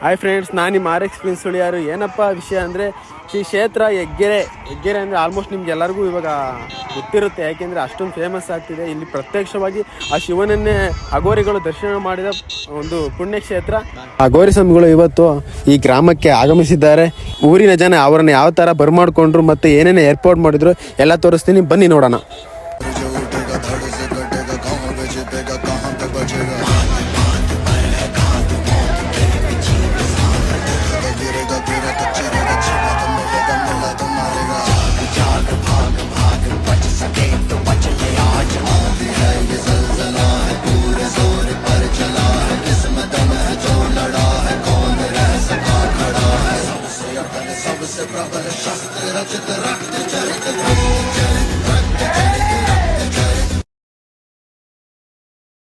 Hi friends ನಾನು ನಿಮ್ಮ R experience ಸುಳಿಯಾರು. ಏನಪ್ಪ ವಿಷಯ ಅಂದರೆ ಈ ಕ್ಷೇತ್ರ ಹೆಗ್ಗೆರೆ ಹೆಗ್ಗೆರೆ ಅಂದರೆ ಆಲ್ಮೋಸ್ಟ್ ನಿಮ್ಗೆ ಎಲ್ಲರಿಗೂ ಇವಾಗ ಗೊತ್ತಿರುತ್ತೆ. ಯಾಕೆಂದರೆ ಅಷ್ಟೊಂದು ಫೇಮಸ್ ಆಗ್ತಿದೆ. ಇಲ್ಲಿ ಪ್ರತ್ಯಕ್ಷವಾಗಿ ಆ ಶಿವನನ್ನೇ ಅಗೋರಿಗಳು ದರ್ಶನ ಮಾಡಿದ ಒಂದು ಪುಣ್ಯಕ್ಷೇತ್ರ. ಅಗೋರಿ ಸ್ವಾಮಿಗಳು ಇವತ್ತು ಈ ಗ್ರಾಮಕ್ಕೆ ಆಗಮಿಸಿದ್ದಾರೆ. ಊರಿನ ಜನ ಅವರನ್ನು ಯಾವ ಥರ ಬರ್ಮಾಡ್ಕೊಂಡ್ರು ಮತ್ತು ಏನೇನು ಏರ್ಪೋರ್ಟ್ ಮಾಡಿದ್ರು, ಎಲ್ಲ ತೋರಿಸ್ತೀನಿ. ಬನ್ನಿ ನೋಡೋಣ. se pravda, șastră, ce te rac, te cerită,